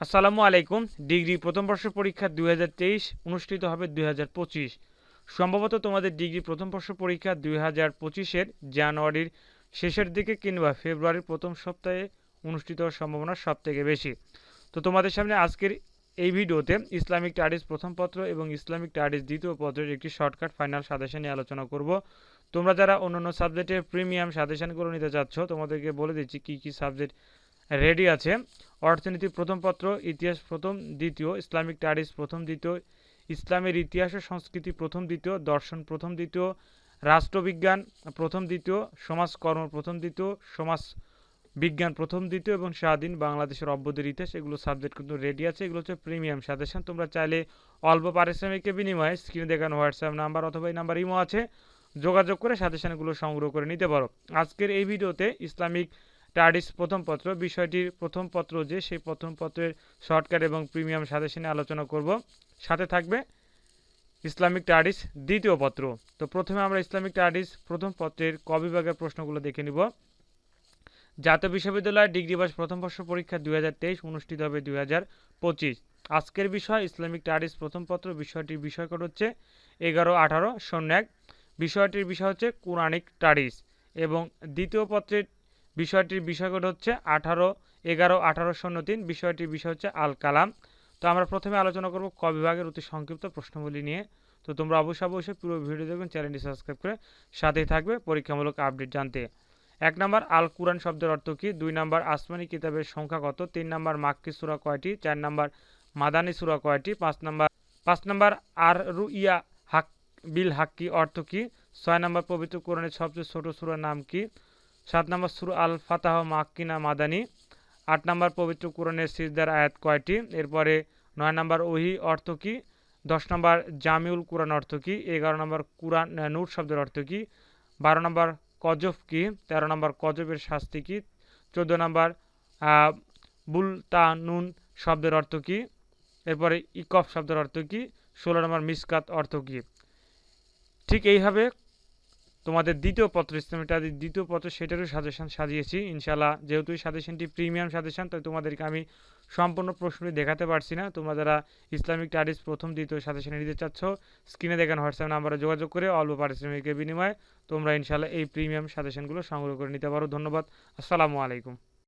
আসসালামু আলাইকুম। ডিগ্রি প্রথম বর্ষ পরীক্ষা দুই হাজার তেইশ অনুষ্ঠিত হবে দুই হাজার পঁচিশ। সম্ভবত তোমাদের ডিগ্রি প্রথম বর্ষ পরীক্ষা দুই হাজার পঁচিশের জানুয়ারির শেষের দিকে কিংবা ফেব্রুয়ারির প্রথম সপ্তাহে অনুষ্ঠিত হওয়ার সম্ভাবনা সব থেকে বেশি। তো তোমাদের সামনে আজকের এই ভিডিওতে ইসলামিক স্টাডিজ প্রথম পত্র এবং ইসলামিক স্টাডিজ দ্বিতীয় পত্রের একটি শর্টকাট ফাইনাল সাজেশন নিয়ে আলোচনা করব। তোমরা যারা অন্যান্য সাবজেক্টের প্রিমিয়াম সাজেশনগুলো নিতে চাচ্ছ, তোমাদেরকে বলে দিচ্ছি কী কী সাবজেক্ট রেডি আছে। অর্থনীতি প্রথম পত্র, ইতিহাস প্রথম, দ্বিতীয়, ইসলামিক স্টাডিজ প্রথম, দ্বিতীয়, ইসলামের ইতিহাস ও সংস্কৃতি প্রথম, দ্বিতীয়, দর্শন প্রথম, দ্বিতীয়, রাষ্ট্রবিজ্ঞান প্রথম, দ্বিতীয়, সমাজকর্ম প্রথম, দ্বিতীয় সমাজ বিজ্ঞান প্রথম, দ্বিতীয় এবং স্বাধীন বাংলাদেশের অব্যদের ইতিহাস। এগুলো সাবজেক্ট কিন্তু রেডি আছে। এগুলো হচ্ছে প্রিমিয়াম সাজেশন তোমরা চাইলে অল্প পারিশ্রমিকের বিনিময়ে স্ক্রিনে দেখানো হোয়াটসঅ্যাপ নাম্বার অথবা এই নাম্বার ইমো আছে। যোগাযোগ করে সাজেশনগুলো সংগ্রহ করে নিতে পারো। আজকের এই ভিডিওতে ইসলামিক টার্ডিস প্রথম পত্র। বিষয়টির প্রথম পত্র যে, সেই প্রথম পত্রের শর্টকাট এবং প্রিমিয়াম সাজেশনে আলোচনা করব। সাথে থাকবে ইসলামিক টার্ডিস দ্বিতীয় পত্র। তো প্রথমে আমরা ইসলামিক টার্ডিস প্রথম পত্রের ক বিভাগের প্রশ্নগুলো দেখে নিব। জাতীয় বিশ্ববিদ্যালয়ের ডিগ্রি বাস প্রথম বর্ষ পরীক্ষা দুই হাজার তেইশ, অনুষ্ঠিত হবে দুই হাজার পঁচিশ। আজকের বিষয়, ইসলামিক টার্ডিস প্রথম পত্র। বিষয়টির বিষয়কট হচ্ছে এগারো, আঠারো, শূন্য এক। বিষয়টির বিষয় হচ্ছে কোরআনিক টার্ডিস এবং দ্বিতীয় পত্রের বিষয়টির বিষয়কট হচ্ছে আঠারো, এগারো, আঠারো, শূন্য, তিন। বিষয়টির বিষয় হচ্ছে আল কালাম। তো আমরা প্রথমে আলোচনা করব ক বিভাগের অতি সংক্ষিপ্ত প্রশ্নগুলি নিয়ে। তো তোমরা অবশ্যই অবশ্যই পুরো ভিডিও দেখবেন চ্যানেলটি সাবস্ক্রাইব করে সাথেই থাকবে পরীক্ষামূলক আপডেট জানতে। এক নম্বর, আল কুরআন শব্দের অর্থ কী? দুই নম্বর, আসমানি কিতাবের সংখ্যা কত? তিন নম্বর, মাক্কি সুরা কয়টি? চার নম্বর, মাদানি সুরা কয়টি? পাঁচ নম্বর পাঁচ নম্বর, আর রুইয়া হাক, বিল হাক্কি অর্থ কী? ছয় নম্বর, পবিত্র কোরআনের সবচেয়ে ছোট সুরার নাম কি? সাত নম্বর সুর আল ফাতাহ মাক্কিনা, মাদানি। আট নম্বর পবিত্র কোরআনের সিজদার আয়াত কয়টি? এরপরে নয় নম্বর ওহি অর্থ কী? দশ নম্বর জামিউল কোরআন অর্থ কী? এগারো নম্বর কোরআন নূর শব্দের অর্থ কী? বারো নম্বর কজফ কি? তেরো নম্বর কজবের শাস্তি কি? চোদ্দ নম্বর বুলতানুন শব্দের অর্থ কী? এরপরে ইকফ শব্দের অর্থ কী? ষোলো নম্বর মিসকাত অর্থ কী? ঠিক এইভাবে তোমাদের দ্বিতীয় পত্র ইসলামিকটা দ্বিতীয় পত্র সেটারও সাজেশন সাজিয়েছি। ইনশাল্লাহ যেহেতু এই সাজেশনটি প্রিমিয়াম সাজেশন তাই তোমাদেরকে আমি সম্পূর্ণ প্রশ্নটি দেখাতে পারছি না। তোমরা যারা ইসলামিক স্টাডিজ প্রথম, দ্বিতীয় সাজেশনে নিতে চাচ্ছ স্ক্রিনে দেখেন হোয়াটসঅ্যাপ নাম্বারে যোগাযোগ করে অল্প পারিশ্রমিকের বিনিময়ে তোমরা ইনশাল্লাহ এই প্রিমিয়াম সাজেশনগুলো সংগ্রহ করে নিতে পারো। ধন্যবাদ। আসসালামু আলাইকুম।